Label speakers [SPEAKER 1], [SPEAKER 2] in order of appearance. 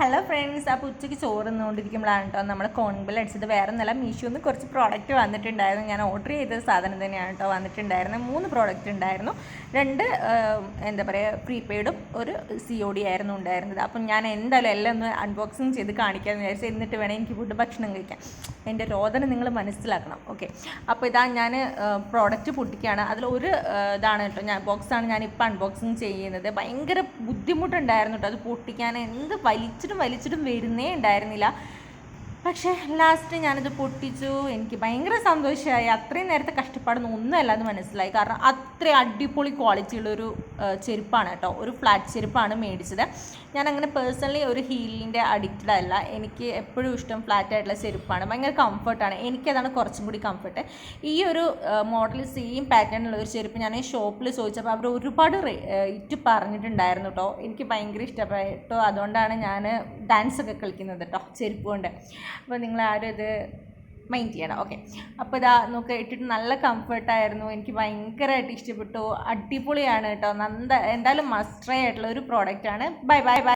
[SPEAKER 1] Hello friends അപ്പോൾ ഉച്ചയ്ക്ക് ചോറ് നിന്നുകൊണ്ടിരിക്കുമ്പോഴാണ് കേട്ടോ നമ്മൾ കോൺബിൽ അടിച്ചത്. വേറെ നല്ല മീഷോന്ന് കുറച്ച് പ്രോഡക്റ്റ് വന്നിട്ടുണ്ടായിരുന്നു. ഞാൻ ഓർഡർ ചെയ്ത സാധനം തന്നെയാണ് കേട്ടോ വന്നിട്ടുണ്ടായിരുന്നത്. മൂന്ന് പ്രോഡക്റ്റ് ഉണ്ടായിരുന്നു. രണ്ട് എന്താ പറയുക പ്രീപെയ്ഡും ഒരു സി ഒ ഡി ആയിരുന്നു ഉണ്ടായിരുന്നത്. അപ്പം ഞാൻ എന്തായാലും എല്ലാം ഒന്ന് അൺബോക്സിങ് ചെയ്ത് കാണിക്കാമെന്ന് വിചാരിച്ചു എന്നിട്ട് വേണം എനിക്ക് ഫുഡ് ഭക്ഷണം കഴിക്കാം എന്റെ രോദനം നിങ്ങൾ മനസ്സിലാക്കണം. ഓക്കെ അപ്പോൾ ഇതാ ഞാൻ പ്രോഡക്റ്റ് പൊട്ടിക്കുകയാണ്. അതിൽ ഒരു ഇതാണ് കേട്ടോ ഞാൻ ബോക്സാണ് ഞാൻ ഇപ്പോൾ അൺബോക്സിങ് ചെയ്യുന്നത്. ഭയങ്കര ബുദ്ധിമുട്ടുണ്ടായിരുന്നു കേട്ടോ അത് പൊട്ടിക്കാൻ. എന്ത് വലിച്ചിട്ടും വലിച്ചിട്ടും വരുന്നേ ഉണ്ടായിരുന്നില്ല. പക്ഷേ ലാസ്റ്റ് ഞാനത് പൊട്ടിച്ചു. എനിക്ക് ഭയങ്കര സന്തോഷമായി അത്രയും നേരത്തെ കഷ്ടപ്പാടൊന്നും ഒന്നുമല്ല എന്ന് മനസ്സിലായി. കാരണം അത്ര അടിപൊളി ക്വാളിറ്റിയുള്ളൊരു ചെരുപ്പാണ് കേട്ടോ. ഒരു ഫ്ലാറ്റ് ചെരുപ്പാണ് മേടിച്ചത്. ഞാൻ അങ്ങനെ പേഴ്സണലി ഒരു ഹീലിന്റെ അഡിക്റ്റഡ് അല്ല. എനിക്ക് എപ്പോഴും ഇഷ്ടം ഫ്ലാറ്റ് ആയിട്ടുള്ള ചെരുപ്പാണ്. ഭയങ്കര കംഫർട്ടാണ് എനിക്കതാണ് കുറച്ചും കൂടി കംഫർട്ട് ഈ ഒരു മോഡൽ സെയിം പാറ്റേണിലുള്ള ഒരു ചെരുപ്പ് ഞാൻ ഷോപ്പിൽ ചോദിച്ചപ്പോൾ അവർ ഒരുപാട് ഇറ്റ് പറഞ്ഞിട്ടുണ്ടായിരുന്നു കേട്ടോ എനിക്ക് ഭയങ്കര ഇഷ്ടപ്പെട്ടു. അതുകൊണ്ടാണ് ഞാൻ ഡാൻസ് ഒക്കെ കളിക്കുന്നത് കേട്ടോ ചെരുപ്പ് കൊണ്ട്. അപ്പോൾ നിങ്ങൾ ആരും ഇത് മൈൻഡ് ചെയ്യണം. ഓക്കെ അപ്പോൾ ഇതാ നോക്ക് ഇട്ടിട്ട് നല്ല കംഫർട്ടായിരുന്നു എനിക്ക് ഭയങ്കരമായിട്ട് ഇഷ്ടപ്പെട്ടു. അടിപൊളിയാണ് കേട്ടോ. നന്ദ എന്തായാലും മസ്റ്റേ ആയിട്ടുള്ള ഒരു പ്രോഡക്റ്റാണ് ബൈ ബൈ ബൈ